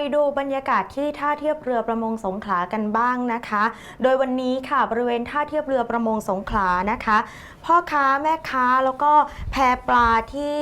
รยากาศที่ท่าเทียบเรือประมงสงขลากันบ้างนะคะ โดยวันนี้ค่ะบริเวณท่าเทียบเรือประมงสงขลานะคะ พ่อค้าแม่ค้าแล้วก็แพปลาที่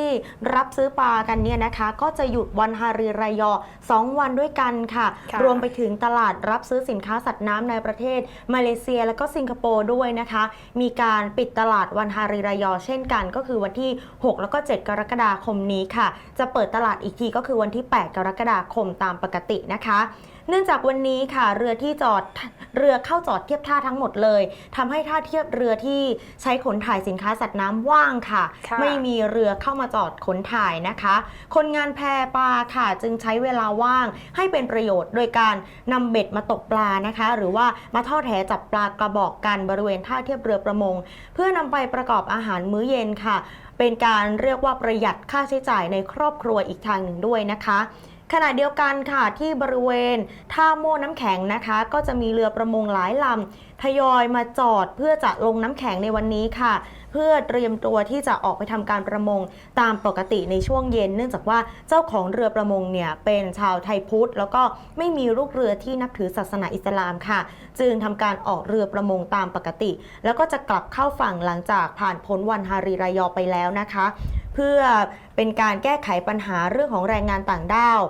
รับซื้อปลากันเนี่ยนะคะ ก็จะหยุดวันฮารีรายอ 2 วันด้วยกันค่ะค่ะรวมไปถึงตลาดรับซื้อสินค้าสัตว์น้ำในประเทศ มาเลเซียแล้วก็สิงคโปร์ด้วยนะคะ มีการปิดตลาดวันฮารีรายอ เช่นกัน ก็คือวันที่ 6 แล้วก็ 7 กรกฎาคมนี้ค่ะ จะเปิดตลาดอีกทีก็คือวันที่ 8 กรกฎาคมตามปกตินะคะ เนื่องจากวันนี้ค่ะเรือที่จอดเรือเข้าจอดเทียบท่าทั้งหมดเลยทำให้ท่าเทียบเรือที่ใช้ขนถ่ายสินค้าสัตว์น้ำว่างค่ะค่ะ ไม่มีเรือเข้ามาจอดขนถ่ายนะคะ คนงานแพปลาค่ะจึงใช้เวลาว่างให้เป็นประโยชน์ โดยการนำเบ็ดมาตกปลานะคะ หรือว่ามาทอดแหจับปลากระบอกกันบริเวณท่าเทียบเรือประมง เพื่อนำไปประกอบอาหารมื้อเย็นค่ะเป็นการเรียกว่าประหยัดค่าใช้จ่ายในครอบครัวอีกทางหนึ่งด้วยนะคะ ขณะเดียวกันค่ะที่บริเวณท่าโม่น้ำแข็งนะคะ ก็จะมีเรือประมงหลายลำทยอยมาจอดเพื่อจะลงน้ำแข็งในวันนี้ค่ะ เพื่อเตรียมตัวที่จะออกไปทำการประมงตามปกติในช่วงเย็น เนื่องจากว่าเจ้าของเรือประมงเนี่ยเป็นชาวไทยพุทธแล้วก็ไม่มีลูกเรือที่นับถือศาสนาอิสลามค่ะ จึงทำการออกเรือประมงตามปกติ แล้วก็จะกลับเข้าฝั่งหลังจากผ่านพ้นวันฮารีรายอไปแล้วนะคะ เพื่อเป็นการแก้ไขปัญหาเรื่องของแรงงานต่างด้าว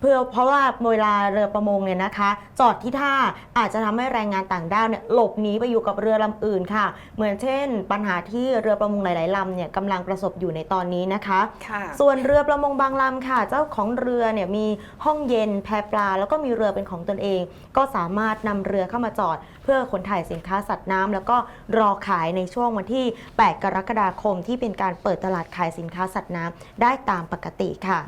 เพื่อเพราะว่าเวลาเรือประมงเนี่ยนะคะ จอดที่ท่าอาจจะทำให้แรงงานต่างด้าวเนี่ยหลบหนีไปอยู่กับเรือลำอื่นค่ะ เหมือนเช่น ปัญหาที่เรือประมงหลายๆลำเนี่ยกำลังประสบอยู่ในตอนนี้นะคะค่ะส่วนเรือประมงบางลำค่ะ เจ้าของเรือเนี่ยมีห้องเย็นแพปลา แล้วก็มีเรือเป็นของตนเอง ก็สามารถนำเรือเข้ามาจอด เพื่อขนถ่ายสินค้าสัตว์น้ำแล้วก็รอขายในช่วงวันที่ 8 กรกฎาคม ที่เป็นการเปิดตลาดขายสินค้าสัตว์น้ำได้ตามปกติค่ะ